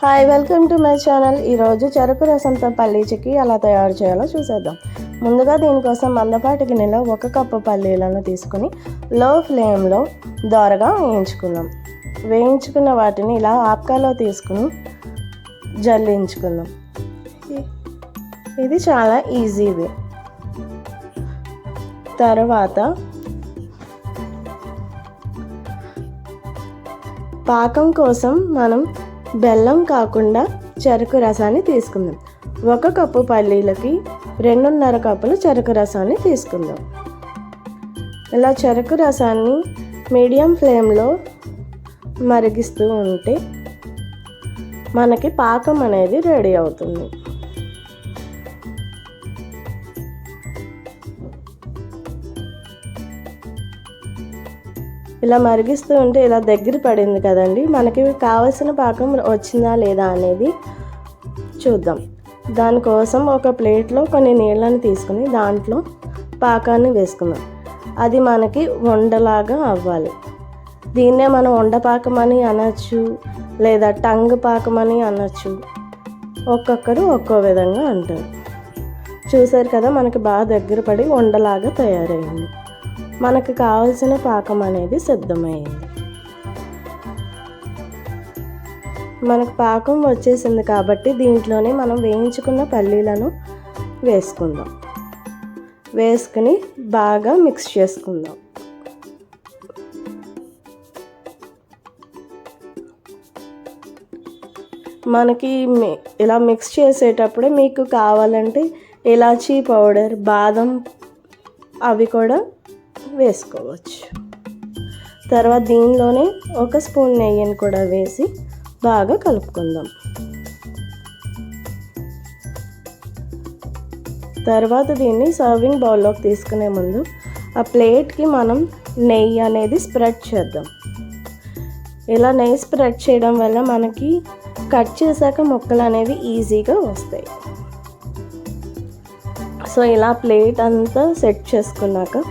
Hi welcome to my channel ఈరోజు చెరుకు రసంతో పల్లీ చిక్కీ ఎలా తయారు చేయాలో చూసేద్దాం. ముందుగా దీనికోసం మందపాటి గిన్నెలో ఒక కప్పు పల్లీలను తీసుకుని లో ఫ్లేమ్లో దోరగా వేయించుకుందాం. వేయించుకున్న వాటిని ఇలా ఆప్కాలో తీసుకుని జల్లించుకుందాం. ఇది చాలా ఈజీ వే తర్వాత పాకం కోసం మనం బెల్లం కాకుండా చెరుకు రసాన్ని తీసుకుందాం. ఒక కప్పు పల్లీలకి రెండున్నర కప్పులు చెరుకు రసాన్ని తీసుకుందాం. ఇలా చెరుకు రసాన్ని మీడియం ఫ్లేమ్లో మరిగిస్తూ ఉంటే మనకి పాకం అనేది రెడీ అవుతుంది. ఇలా మరిగిస్తూ ఉంటే ఇలా దగ్గర పడింది కదండి. మనకి కావలసిన పాకం వచ్చిందా లేదా అనేది చూద్దాం. దానికోసం ఒక ప్లేట్లో కొన్ని నీళ్ళని తీసుకుని దాంట్లో పాకాన్ని వేసుకుందాం. అది మనకి వండలాగా అవ్వాలి. దీన్నే మనం వండపాకం అని అనొచ్చు లేదా టంగ్ పాకం అని అనొచ్చు. ఒక్కొక్కరు ఒక్కో విధంగా అంటారు. చూసారు కదా మనకి బాగా దగ్గర పడి వండలాగా తయారైంది. మనకు కావలసిన పాకం అనేది సిద్ధమైంది మనకు పాకం వచ్చేసింది కాబట్టి దీంట్లోనే మనం వేయించుకున్న పల్లీలను వేసుకుందాం. వేసుకుని బాగా మిక్స్ చేసుకుందాం. మనకి ఇలా మిక్స్ చేసేటప్పుడే మీకు కావాలంటే ఇలాచీ పౌడర్ బాదం అవి కూడా వేసుకోవచ్చు. తర్వాత దీనిలోనే ఒక స్పూన్ నెయ్యిని కూడా వేసి బాగా కలుపుకుందాం. తర్వాత దీన్ని సర్వింగ్ బౌల్లోకి తీసుకునే ముందు ఆ ప్లేట్కి మనం నెయ్యి అనేది స్ప్రెడ్ చేద్దాం. ఇలా నెయ్యి స్ప్రెడ్ చేయడం వల్ల మనకి కట్ చేశాక ముక్కలు అనేవి ఈజీగా వస్తాయి. సో ఇలా ప్లేట్ అంతా సెట్ చేసుకున్నాక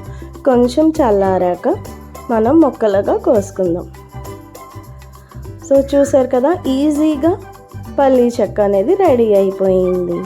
కొంచెం చల్లారాక మనం మొక్కలుగా కోసుకుందాం. సో చూసారు కదా ఈజీగా పల్లీ చెక్క అనేది రెడీ అయిపోయింది.